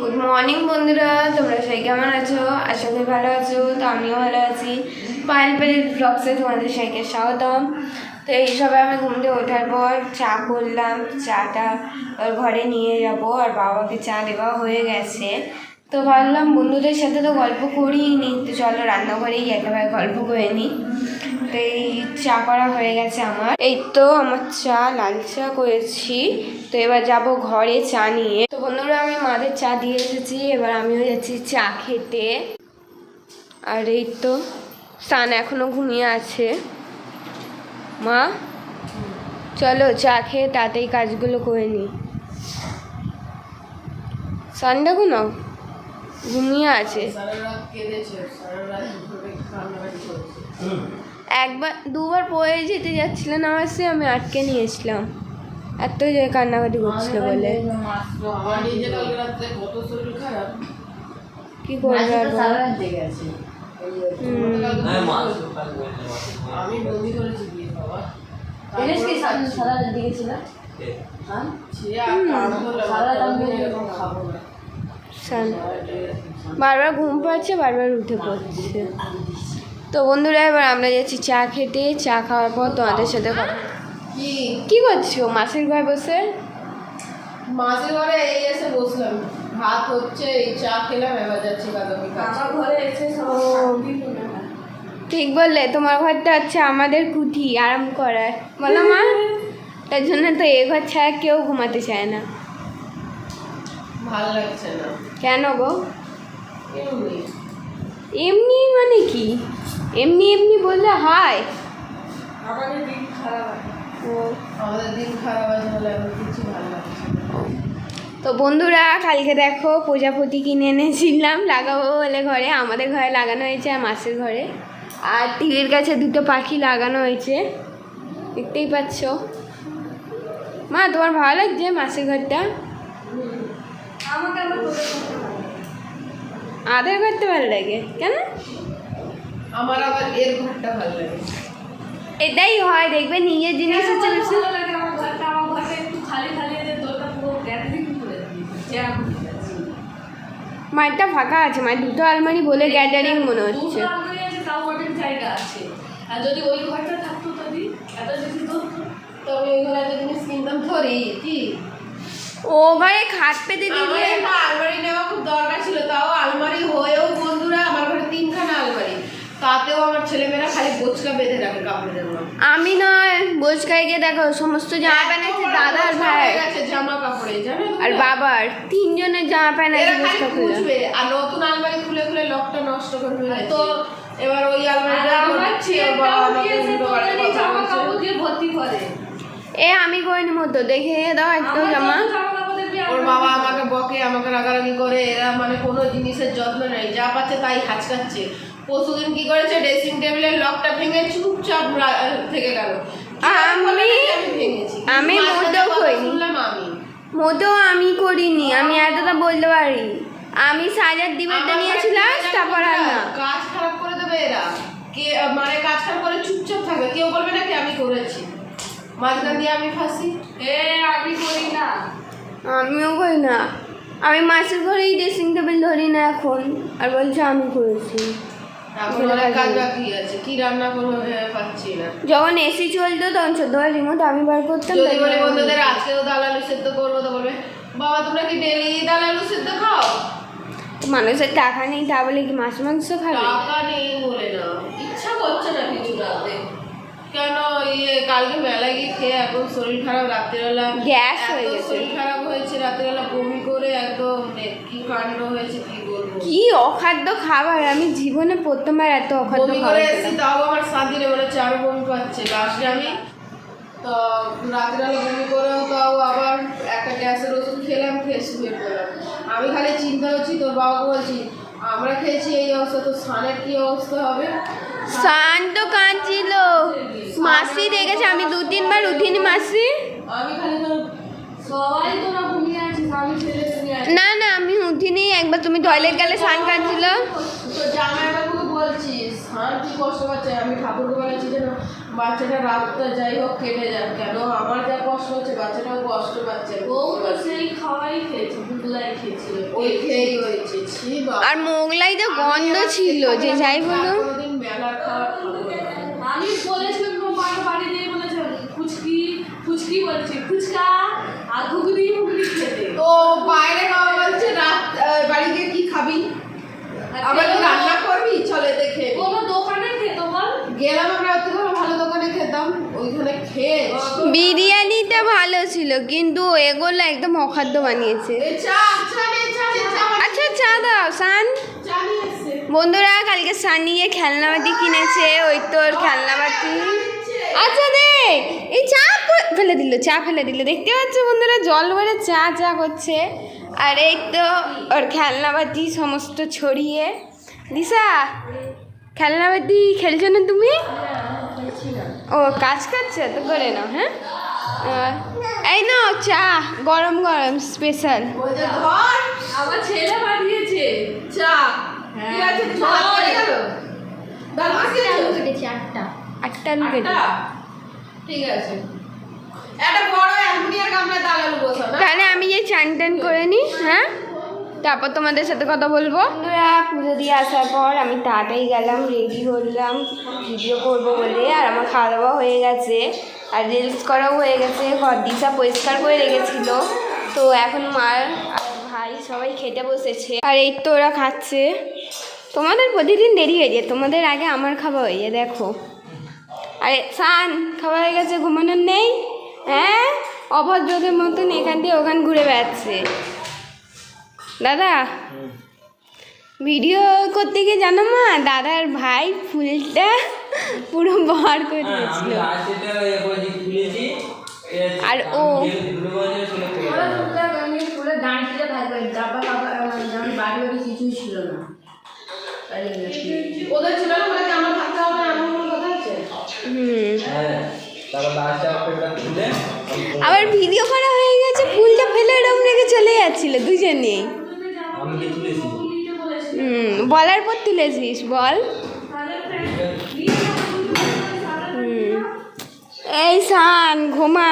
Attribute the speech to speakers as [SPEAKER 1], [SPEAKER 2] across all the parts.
[SPEAKER 1] Good morning বন্ধুরা। তোমরা সবাই কেমন আছো? আশা করি ভালো আছো, তো আমিও ভালো আছি। পায়েল পায়েল ব্লগসে তোমাদের সবাইকে স্বাগতম। তো এই সবাই আমি ঘুম থেকে ওঠার পর চা করলাম, চাটা ওর ঘরে নিয়ে যাব, আর বাবাকে চা দেওয়া হয়ে গেছে। তো ভাবলাম বন্ধুদের সাথে তো গল্প করিই নি, তো চলো রান্নাঘরেই একেবারে গল্প করে নিই এই চা করা হয়ে গেছে আমার। এই তো আমার চা লাল চা করেছি। তো এবার যাব ঘরে চা নিয়ে। তো বন্ধুরা আমি মাদের চা দিয়ে এসেছি। এবার আমিও যাচ্ছি চা খেতে। আর এই তো সান এখনও ঘুমিয়ে আছে। মা চলো চা খেয়ে তাতেই কাজগুলো করে নিই সান দেখো না ঘুমিয়ে আছে। একবার দুবার পড়ে যেতে যাচ্ছিলেন আমার সে আমি আটকে নিয়েছিলাম এত যে কান্নাকাটি করছিল বলে। কি করবে বারবার ঘুম পাচ্ছে বারবার উঠে পড়ছে। তো বন্ধুরা এবার আমরা যাচ্ছি চা খেতে। চা খাওয়ার পর তোমাদের সাথে কথা-
[SPEAKER 2] কি?
[SPEAKER 1] কি করছ? মাসির ঘরে বসে?
[SPEAKER 2] মাসির ঘরে এই এসে বসলাম। ভাত হচ্ছে এই চা খেলাম এবার যাচ্ছি কাকামি কাছে
[SPEAKER 1] ঠিক বললে তোমার ঘরটা হচ্ছে আমাদের কুঠি আরাম করার। বলো মা। তার জন্য তো এ ঘর ছাড়া কেউ ঘুমাতে চায় না।
[SPEAKER 2] ভালো লাগছে না।
[SPEAKER 1] কেন গো?
[SPEAKER 2] এমনি।
[SPEAKER 1] এমনি মানে কি? এমনি এমনি বললে হয়।
[SPEAKER 2] আমাদের দিন খারাপ
[SPEAKER 1] ও।
[SPEAKER 2] আমাদের দিন খারাপ আছে বলে কিছু ভালো লাগছে
[SPEAKER 1] তো বন্ধুরা কালকে দেখো প্রজাপতি কিনে এনেছিলাম লাগাবো বলে ঘরে। আমাদের ঘরে লাগানো হয়েছে আর মাসির ঘরে। আর টিভির কাছে দুটো পাখি লাগানো হয়েছে। দেখতেই পাচ্ছ। মা তোমার ভালো লাগছে মাসির ঘরটা? আদের ঘরটা ভালো লাগে। কেন?
[SPEAKER 2] আমার আবার এর ঘরটা ভালো লাগে।
[SPEAKER 1] এটাই হয় দেখবে নিজের জিনিস হচ্ছে বেশি মায়েরটা ফাঁকা আছে মায়ের দুটো আলমারি বলে গ্যাদারিং মনে হচ্ছে।
[SPEAKER 3] আর যদি ওই ঘরটা থাকতো তবে এত যদি তো
[SPEAKER 2] আমি ওই ঘরে জিনিস কিনতাম কি?
[SPEAKER 1] ও ঘরে খাট পেতে
[SPEAKER 2] আমার আলমারি নেওয়া খুব দরকার ছিল তাও আলমারি হয়েও বন্ধুরা আমার ঘরে তিনখানা আলমারি। তাতেও আমার ছেলেমেয়েরা খালি বোচকা বেঁধে রাখে কাপড়ের
[SPEAKER 1] আমি নয় বোঝকাই গিয়ে দেখো সমস্ত জামা প্যান্ট আছে দাদার ভাই।
[SPEAKER 2] জামা কাপড়ে জানো
[SPEAKER 1] আর বাবার তিনজনের জামা প্যান্ট আছে
[SPEAKER 2] খুলে আর নতুন আলমারি খুলে খুলে লকটা নষ্ট করে ফেলেছে। তো এবার ওই আলমারিটা
[SPEAKER 3] আমার ছেলেটাও জামা কাপড় দিয়ে ভর্তি করে।
[SPEAKER 1] এ আমি করিনি মতো? দেখে দাও একটু জামা।
[SPEAKER 2] ওর বাবা আমাকে বকে আমাকে রাগারাগি করে এরা মানে কোনো জিনিসের যত্ন নেই যা পাচ্ছে তাই হাঁচকাচ্ছে। পরশুদিন কি করেছে? ড্রেসিং টেবিলের লকটা ভেঙে চুপচাপ থেকে গেল।
[SPEAKER 1] আমি-
[SPEAKER 2] আমি ভেঙেছি।
[SPEAKER 1] আমি
[SPEAKER 2] মাঝখানে
[SPEAKER 1] মোটেও করিনি।
[SPEAKER 2] আমি।
[SPEAKER 1] মোটেও আমি করিনি। আমি এতটা বলতে পারি আমি সাজার দিবেটা নিয়েছিলাম তারপর আর না।
[SPEAKER 2] কাজ খারাপ করে দেবে এরা। কে মানে কাজ খারাপ করে চুপচাপ থাকবে কেউ বলবে না কি আমি করেছি। মাঝখান দিয়ে আমি ফাঁসি।
[SPEAKER 3] এ আমি করি না।
[SPEAKER 1] আমিও করি না। আমি মাসের ঘরেই ড্রেসিং টেবিল ধরি না এখন। আর বলছে আমি করেছি। যখন এসি চলতো তখন চোদ্দ রিমোট আমি বার করতাম
[SPEAKER 2] বলি বন্ধুদের আজকেও ডাল আলু সেদ্ধ করব তো বলবে বাবা তোমরা কি ডেলি আলু সেদ্ধ খাও?
[SPEAKER 1] মানুষের টাকা নেই তা বলে কি মাছ মাংস খাবে?
[SPEAKER 2] টাকা নেই বলে না ইচ্ছা করছে না কিছু রাতে কেন ইয়ে কালকে মেলা গিয়ে খেয়ে এখন শরীর খারাপ রাত্রিবেলা
[SPEAKER 1] গ্যাস হয়ে গেছে।
[SPEAKER 2] শরীর খারাপ হয়েছে রাত্রেবেলা বমি করে একদম কি কাণ্ড হয়েছে কি
[SPEAKER 1] কি অখাদ্য খাবার? আমি জীবনে প্রথমবার এত অখাদ্য খাবার
[SPEAKER 2] করে। এসেছি তাও আমার শান্তি নেই মনে হচ্ছে আরও বমি পাচ্ছে। লাস্টে আমি তো রাত্রিবেলা বমি করেও তাও আবার একটা গ্যাসের ওষুধ খেলাম খেয়ে শুয়ে পড়লাম। আমি খালি চিন্তা করছি তোর বাবাকে বলছি আমরা খেয়েছি এই অবস্থা তো সানের কি অবস্থা হবে?
[SPEAKER 1] সান তো কাঁদছিল। মাসি দেখেছে আমি দু তিনবার উঠিনি মাসি।
[SPEAKER 2] আমি খালি তোর
[SPEAKER 3] সবাই তোরা ঘুমিয়ে আছিস আমি ছেলে আছি।
[SPEAKER 1] না না আমি উঠিনি একবার তুমি টয়লেট গেলে শান কাঁদছিল
[SPEAKER 2] তোর জামাই বাবুকে বলছিস আর কি কষ্ট পাচ্ছে? আমি ঠাকুরকে বলেছি যেন বাচ্চাটা রাতটা যাই হোক কেটে যাক কেন আমার যা কষ্ট হচ্ছে বাচ্চাটাও কষ্ট পাচ্ছে।
[SPEAKER 3] ও তো সেই খাওয়াই খেয়েছে মুগলাই খেয়েছিল।
[SPEAKER 2] ওই খেয়েই হয়েছে ছি বাবা।
[SPEAKER 1] আর গন্ধ ছিল যে যাই বলো।
[SPEAKER 3] আমি বলেছিলাম তো বাড়ি দিয়ে বলেছিলাম ফুচকি ফুচকি বলছি ফুচকা আর ঘুগনি ঘুগনি খেতে
[SPEAKER 2] তো বাইরে বাবা বলছে রাত আহ, বাড়ি গিয়ে কি খাবি? আবার রান্না করবি? চলে দেখে।
[SPEAKER 3] কোনো দোকানে খেতো বল।
[SPEAKER 2] গেলাম আমরা অত করে ভালো দোকানে খেতাম। ওইখানে খেয়ে
[SPEAKER 1] বিরিয়ানিটা ভালো ছিল কিন্তু এগুলো একদম অখাদ্য বানিয়েছে। আচ্ছা চা দাও সান। বন্ধুরা কালকে সানিয়ে খেলনাবাটি কিনেছে ওই তোর খেলনাবাটি। আচ্ছা দে এই চা ফেলে দিল চা ফেলে দিল। দেখতে পাচ্ছ বন্ধুরা জল ভরে চা চা করছে। আর এই তো ওর খেলনাবাটি সমস্ত ছড়িয়ে। দিশা খেলনাবাটি খেলছো না তুমি? ও কাজ করছে তো করে নাও হ্যাঁ? এই নাও চা গরম গরম স্পেশাল
[SPEAKER 3] আমার ছেলে পাঠিয়েছে
[SPEAKER 2] চা। খেয়েছো?
[SPEAKER 1] আটটা
[SPEAKER 2] আটটা? ঠিক আছে।
[SPEAKER 1] তাহলে আমি যে চান টান করে নিই হ্যাঁ? তারপর তোমাদের সাথে কথা বলব। বন্ধুরা পুজো দিয়ে আসার পর আমি তাড়াতাড়ি গেলাম রেডি হলাম ভিডিও করব বলে আর আমার খাওয়া দাওয়া হয়ে গেছে আর রিলস করাও হয়ে গেছে ঘর দিশা পরিষ্কার করে রেখেছিল। তো এখন মার আর ভাই সবাই খেতে বসেছে। আর এই তো ওরা খাচ্ছে। তোমাদের প্রতিদিন দেরি হয়ে যায় তোমাদের আগে আমার খাওয়া হয়ে যায় দেখো। আরে সান খাওয়া হয়ে গেছে ঘুমানোর নেই? হ্যাঁ? অভদ্রদের মতন এখান দিয়ে ওখান ঘুরে বেড়াচ্ছে। দাদা ভিডিও করতে গিয়ে জানো মা দাদার ভাই ফুলটা পুরো বার করে
[SPEAKER 4] হ্যাঁ,
[SPEAKER 1] দিয়েছিল।
[SPEAKER 4] আর
[SPEAKER 1] আর ও
[SPEAKER 2] ওদের ছিল না বলে যে আমার থাকতে হবে না এমন কোনো কথা আছে
[SPEAKER 1] হুম
[SPEAKER 4] হ্যাঁ,
[SPEAKER 1] আবার ভিডিও করা হয়ে গেছে, ফুলটা ফেলে এরম রেখে চলে যাচ্ছিল দুজনে
[SPEAKER 4] আমি কি তুলেছি
[SPEAKER 1] হুম, বলার পর তুলেছিস, বল। এই সান, ঘুমা,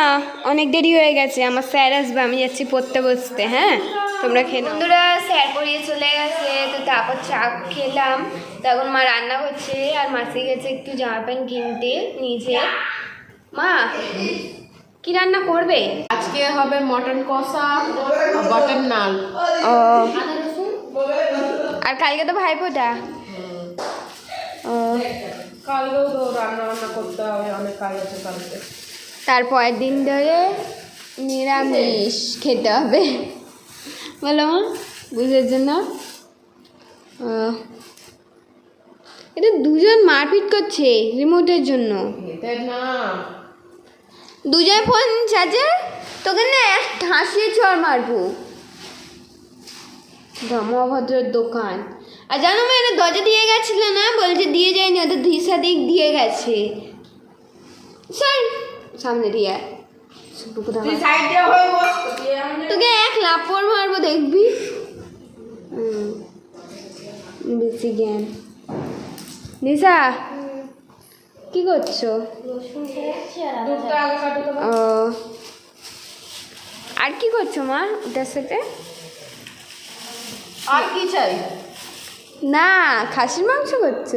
[SPEAKER 1] অনেক দেরি হয়ে গেছে, আমার স্যার আসবে, আমি যাচ্ছি পড়তে বসতে হ্যাঁ? তোমরা খেয়ে। বন্ধুরা, স্যার পড়িয়ে চলে গেছে, তো তারপর চা খেলাম। তখন মা রান্না করছে, আর মাসি গেছে একটু জামা প্যান্ট কিনতে নিজে মা কি রান্না করবে?
[SPEAKER 2] আজকে হবে মটন কষা বাটার নান।
[SPEAKER 1] ও। আর কালকে তো ভাইফোঁটা ও।
[SPEAKER 2] কালকেও তো রান্না বান্না করতে হবে অনেক কাজ আছে কালকে।
[SPEAKER 1] তারপরের দিন ধরে নিরামিষ খেতে হবে। বলো মা বুঝের জন্য। এটা দুজন মারপিট করছে রিমোটের জন্য।
[SPEAKER 2] না।
[SPEAKER 1] দুজন ফোন চার্জে? তোকে না এক ঠাঁসিয়ে চড় মারবো। ধর্মভদ্রের দোকান। আর জানো মা এটা দরজা দিয়ে গেছিল না? বলছে দিয়ে যায়নি ওদের দিশা দিক দিয়ে গেছে। স্যার সামনে দিয়ে তোকে এক লাপড় মারবো দেখবি? বেশি জ্ঞান। দিশা কি করছ? ও। আর কি করছ মা ওটার সাথে?
[SPEAKER 2] আর কি চাই?
[SPEAKER 1] না খাসির মাংস করছ?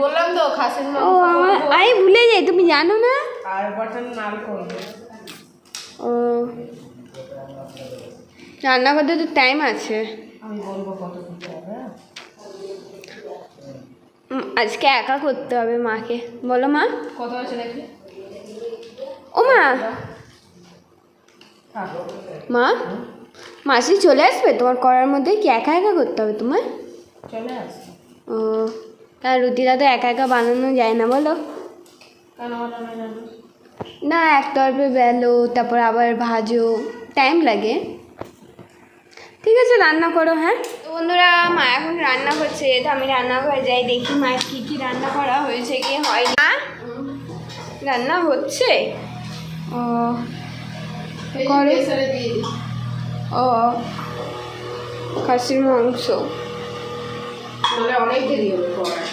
[SPEAKER 2] বললাম তো খাসির
[SPEAKER 1] ও
[SPEAKER 2] মাংস
[SPEAKER 1] আমার
[SPEAKER 2] করব।
[SPEAKER 1] আমি ভুলে যাই তুমি জানো না?
[SPEAKER 2] আর বাটার নান করব
[SPEAKER 1] ও। রান্না করতে তো টাইম আছে।
[SPEAKER 2] আমি বলব কত
[SPEAKER 1] আজকে একা করতে হবে মাকে। বলো মা।
[SPEAKER 2] কত আছে দেখি
[SPEAKER 1] ও মা।
[SPEAKER 2] হ্যাঁ।
[SPEAKER 1] মা মাসি চলে আসবে? তোমার করার মধ্যে কি একা একা করতে হবে তোমার?
[SPEAKER 2] চলে
[SPEAKER 1] ও তার রুটিটা তো একা একা বানানো যায় না বলো। না এক তরফে বেলো তারপর আবার ভাজো। টাইম লাগে। ঠিক আছে রান্না করো হ্যাঁ? তো বন্ধুরা মা এখন রান্না করছে তো আমি রান্নাঘরে যাই দেখি মায়ের কী কী রান্না করা হয়েছে কি হয় মা, রান্না হচ্ছে? ও করো। ও খাসির মাংস।
[SPEAKER 2] করার।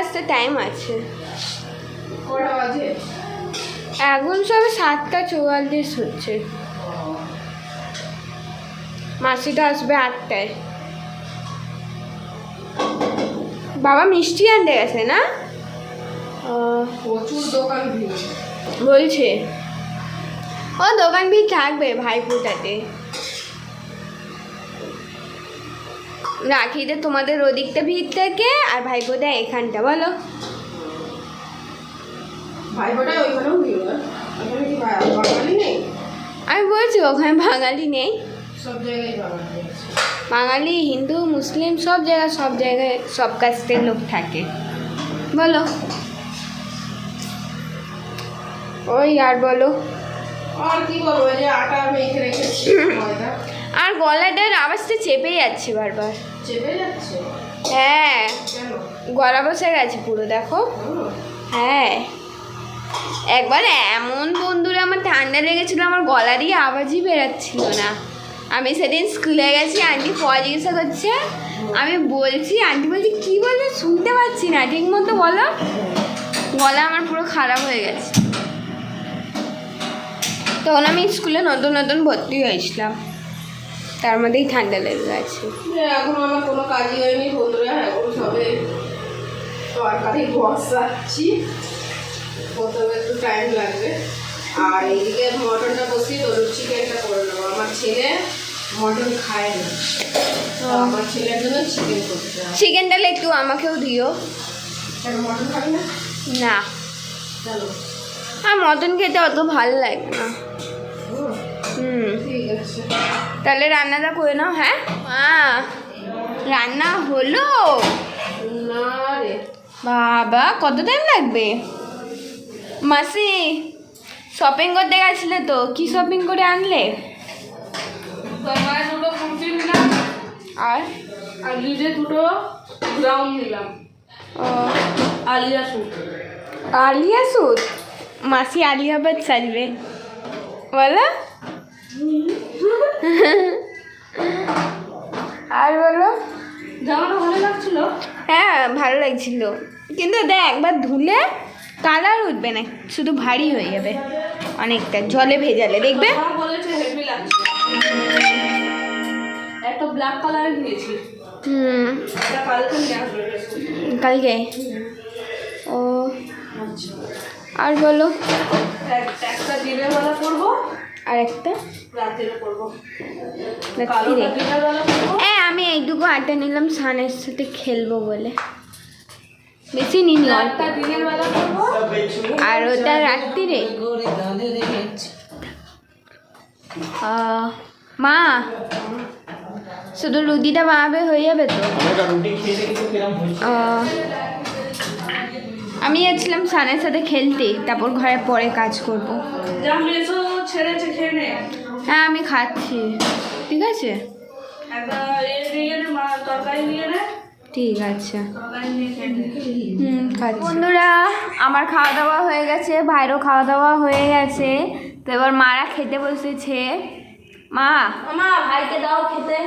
[SPEAKER 1] আসতে টাইম আছে। এখন সবে সাতটা চুয়াল্লিশ হচ্ছে। মাসিটা আসবে আটটায়। বাবা মিষ্টি আনতে গেছে না?
[SPEAKER 2] প্রচুর দোকান
[SPEAKER 1] বলছে। ও দোকান ভিড় থাকবে ভাইফোঁটাতে। রাখিতে তোমাদের ওদিকটা ভিড় থাকে আর ভাইফোঁটা এখানটা বলো। আমি বলছি ওখানে বাঙালি নেই।
[SPEAKER 2] সব জায়গায় বাঙালি আছে
[SPEAKER 1] বাঙালি হিন্দু মুসলিম সব জায়গায় সব জায়গায় সব কাস্টের লোক থাকে। বলো। ওই আর বলো।
[SPEAKER 2] আর কি বলব যে আটা মেখে রেখেছি ময়দা।
[SPEAKER 1] আর গলাটার আওয়াজটা চেপে যাচ্ছে বারবার।
[SPEAKER 2] চেপে যাচ্ছে?
[SPEAKER 1] হ্যাঁ। গলা বসে গেছে পুরো দেখো। হ্যাঁ। একবার এমন বন্ধুরা আমার ঠান্ডা লেগেছিল আমার গলারই আওয়াজই বেরাচ্ছিল না। আমি সেদিন স্কুলে গেছি, আন্টি পড়া জিজ্ঞাসা করছে। আমি বলছি, আন্টি বলছি, কী বলবে শুনতে পাচ্ছি না ঠিক মতো বলো। গলা আমার পুরো খারাপ হয়ে গেছে। তখন আমি স্কুলে নতুন নতুন ভর্তি হয়েছিলাম। তার মধ্যেই ঠান্ডা লেগে গেছে।
[SPEAKER 2] এখন আমার কোনো কাজই হয়নি, বন্ধুরা, এখন সবে তরকারি বসাচ্ছি। প্রথমে একটু টাইম লাগবে। আর এইদিকে মটনটা বসিয়ে তো চিকেনটা করে নেব। আমার ছেলে মটন খায় না। তো আমার ছেলের জন্য চিকেন করতে হবে
[SPEAKER 1] একটু আমাকেও দিও।
[SPEAKER 2] কেন মটন খাবি না?
[SPEAKER 1] না।
[SPEAKER 2] চলো।
[SPEAKER 1] আর মটন খেতে অত ভালো লাগে না।
[SPEAKER 2] হুম,
[SPEAKER 1] তাহলে রান্নাটা করে নাও হ্যাঁ? মা রান্না হলো? বাবা কত টাইম লাগবে? মাসি শপিং করতে গেছিলে তো? কি শপিং করে আনলে?
[SPEAKER 3] তোমার দুটো কুর্তি নিলাম
[SPEAKER 1] আর?
[SPEAKER 3] আর নিজে দুটো গ্রাউন্ড নিলাম। আলিয়া স্যুট
[SPEAKER 1] আলিয়া মাসি আলিয়া বাদ সাজবে বলো। আর বলো।
[SPEAKER 3] জামাটা ভালো লাগছিল?
[SPEAKER 1] হ্যাঁ ভালো লাগছিল। কিন্তু দেখ একবার ধুলে কালার উঠবে না। শুধু ভারী হয়ে যাবে অনেকটা জলে ভেজালে দেখবে?
[SPEAKER 3] বলেছে হেভি লাগছে। একটা ব্ল্যাক কালারের নিয়েছি।
[SPEAKER 1] হুম।
[SPEAKER 3] কালকে
[SPEAKER 1] ও। আর বলো।
[SPEAKER 3] এক- একটা দিনের বেলা করব
[SPEAKER 1] আর একটা? হ্যাঁ আমি এইটুকু আটা নিলাম সানের সাথে খেলব বলে। বেশি নিনি অল্প
[SPEAKER 3] একটা দিনের বেলা করব।
[SPEAKER 1] আর ওটা রাত্রিরে? মা শুধু রুটিটা বানাবে হয়ে যাবে তো? আমি যাচ্ছিলাম সানের সাথে খেলতে তারপর ঘরে পরে কাজ করব। হ্যাঁ আমি খাচ্ছি। ঠিক আছে? ঠিক আছে। বন্ধুরা আমার খাওয়া দাওয়া হয়ে গেছে ভাইরও খাওয়া দাওয়া হয়ে গেছে। তো এবার মারা খেতে বসেছে। মা
[SPEAKER 3] মা ভাইকে দাও খেতে।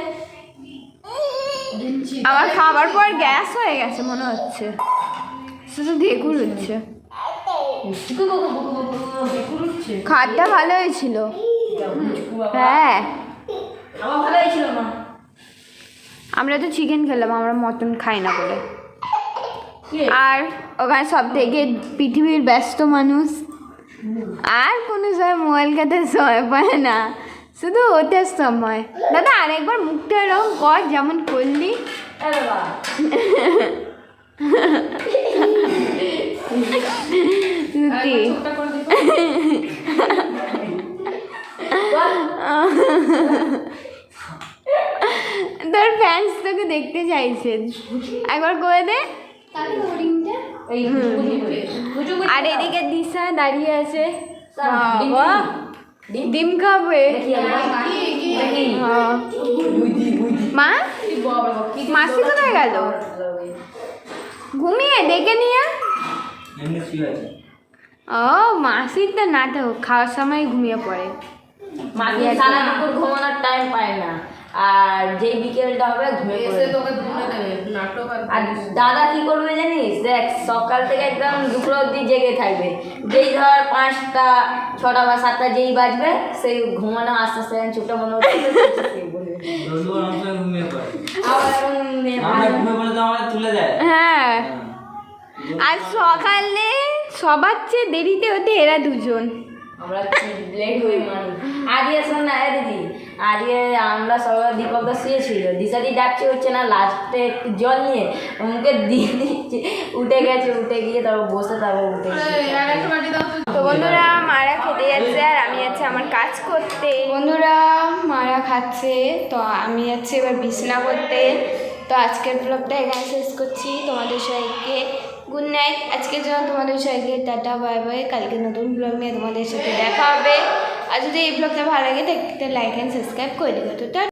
[SPEAKER 1] আমার খাবার পর গ্যাস হয়ে গেছে মনে হচ্ছে। শুধু ঢেকুর হচ্ছে। খাটটা ভালো হয়েছিল। হ্যাঁ।
[SPEAKER 3] আমরা
[SPEAKER 1] তো চিকেন খেলাম আমরা মটন খাই না বলে। আর ওখানে সব থেকে পৃথিবীর ব্যস্ত মানুষ। আর কোনো সময় মোবাইল খাতে সময় পায় না। শুধু ওটার সময়। দাদা আরেকবার মুখটা এরকম কর যেমন করলি। তোর ফ্যান্স তোকে দেখতে চাইছেন। একবার করে দে। আর এদিকে দিশা দাঁড়িয়ে আছে ডিম খাবে। মা মাসি কোথায় গেল ঘুমিয়ে ডেকে নিয়ে ও মাসির তো নাটক খাওয়ার সময় ঘুমিয়ে পড়ে
[SPEAKER 5] সারা দুপুর ঘুমানোর টাইম পায় না আর যেই বিকেলটা হবে ঘুমিয়ে
[SPEAKER 2] এসে তোকে ধরে দেবে নাটক আর
[SPEAKER 5] দাদা কি করবে জানিস? দেখ সকাল থেকে একদম দুপুর অবধি জেগে থাকবে। যেই ধর পাঁচটা ছটা বা সাতটা যেই বাজবে সেই ঘুমানো আস্তে আস্তে চোখটা মনে হচ্ছে
[SPEAKER 4] দেয়।
[SPEAKER 1] হ্যাঁ। আর সকালে সবার চেয়ে দেরিতে হতে এরা দুজন।
[SPEAKER 5] আমরা লেট মানুষ? আজকে শোন না হ্যাঁ দিদি। আজকে আমরা সবাই দীপকদা শুয়েছিল দিশাদি ডাকছে হচ্ছে না লাস্টে একটু জল নিয়ে। মুখে দিয়ে দিচ্ছে উঠে গেছে উঠে গিয়ে তারপর বসে তারপর উঠে
[SPEAKER 2] তো।
[SPEAKER 1] তো বন্ধুরা মারা খেতে যাচ্ছে আর আমি যাচ্ছি আমার কাজ করতে। বন্ধুরা মারা খাচ্ছে। তো আমি যাচ্ছি এবার বিছনা করতে। তো আজকের ব্লগটা এখানে শেষ করছি। তোমাদের সবাইকে গুড নাইট আজকের জন্য তোমাদের সবাইকে টাটা বাই বাই কালকে নতুন ব্লগ নিয়ে তোমাদের সাথে দেখা হবে। আর যদি এই ব্লগটা ভালো লাগে তাহলে লাইক অ্যান্ড সাবস্ক্রাইব করে দেবে তো